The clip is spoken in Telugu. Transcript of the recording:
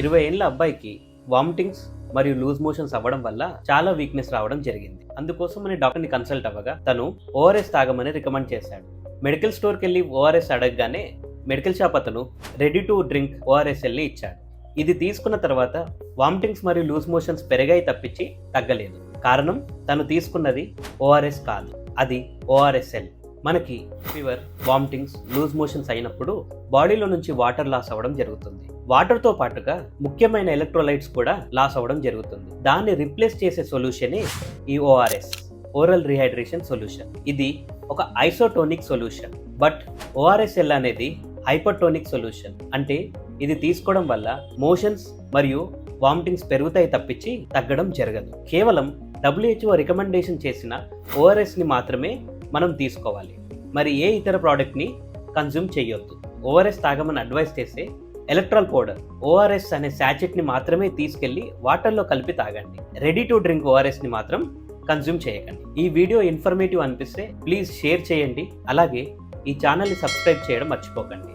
ఇరవై ఏళ్ళ అబ్బాయికి వామిటింగ్స్ మరియు లూజ్ మోషన్స్ అవ్వడం వల్ల చాలా వీక్నెస్ రావడం జరిగింది. అందుకోసం అని డాక్టర్ని కన్సల్ట్ అవ్వగా తను ఓఆర్ఎస్ తాగమని రికమెండ్ చేశాడు. మెడికల్ స్టోర్కి వెళ్ళి ఓఆర్ఎస్ అడగగానే మెడికల్ షాప్ అతను రెడీ టు డ్రింక్ ఓఆర్ఎస్ వెళ్ళి ఇచ్చాడు. ఇది తీసుకున్న తర్వాత వామిటింగ్స్ మరియు లూజ్ మోషన్స్ పెరిగాయి తప్పించి తగ్గలేదు. కారణం తను తీసుకున్నది ఓఆర్ఎస్ కాదు. అది ఓఆర్ఎస్ఎల్. మనకి ఫీవర్ వామిటింగ్స్ లూజ్ మోషన్స్ అయినప్పుడు బాడీలో నుంచి వాటర్ లాస్ అవ్వడం జరుగుతుంది. వాటర్తో పాటుగా ముఖ్యమైన ఎలక్ట్రోలైట్స్ కూడా లాస్ అవ్వడం జరుగుతుంది. దాన్ని రిప్లేస్ చేసే సొల్యూషనే ఈ ఓఆర్ఎస్ ఓరల్ రీహైడ్రేషన్ సొల్యూషన్. ఇది ఒక ఐసోటోనిక్ సొల్యూషన్. బట్ ఓఆర్ఎస్ఎల్ అనేది హైపర్టోనిక్ సొల్యూషన్. అంటే ఇది తీసుకోవడం వల్ల మోషన్స్ మరియు వామిటింగ్స్ పెరుగుతాయి తప్పించి తగ్గడం జరగదు. కేవలం డబ్ల్యూహెచ్ఓ రికమెండేషన్ చేసిన ఓఆర్ఎస్ని మాత్రమే మనం తీసుకోవాలి. మరి ఏ ఇతర ప్రోడక్ట్ని కన్జ్యూమ్ చేయొద్దు. ఓఆర్ఎస్ తాగమని అడ్వైస్ చేస్తే ఎలక్ట్రాల్ పౌడర్ ఓఆర్ఎస్ అనే శాచెట్ని మాత్రమే తీసుకెళ్ళి వాటర్లో కలిపి తాగండి. రెడీ టు డ్రింక్ ఓఆర్ఎస్ని మాత్రం కన్జ్యూమ్ చేయకండి. ఈ వీడియో ఇన్ఫర్మేటివ్ అనిపిస్తే ప్లీజ్ షేర్ చేయండి. అలాగే ఈ ఛానల్ని సబ్స్క్రైబ్ చేయడం మర్చిపోకండి.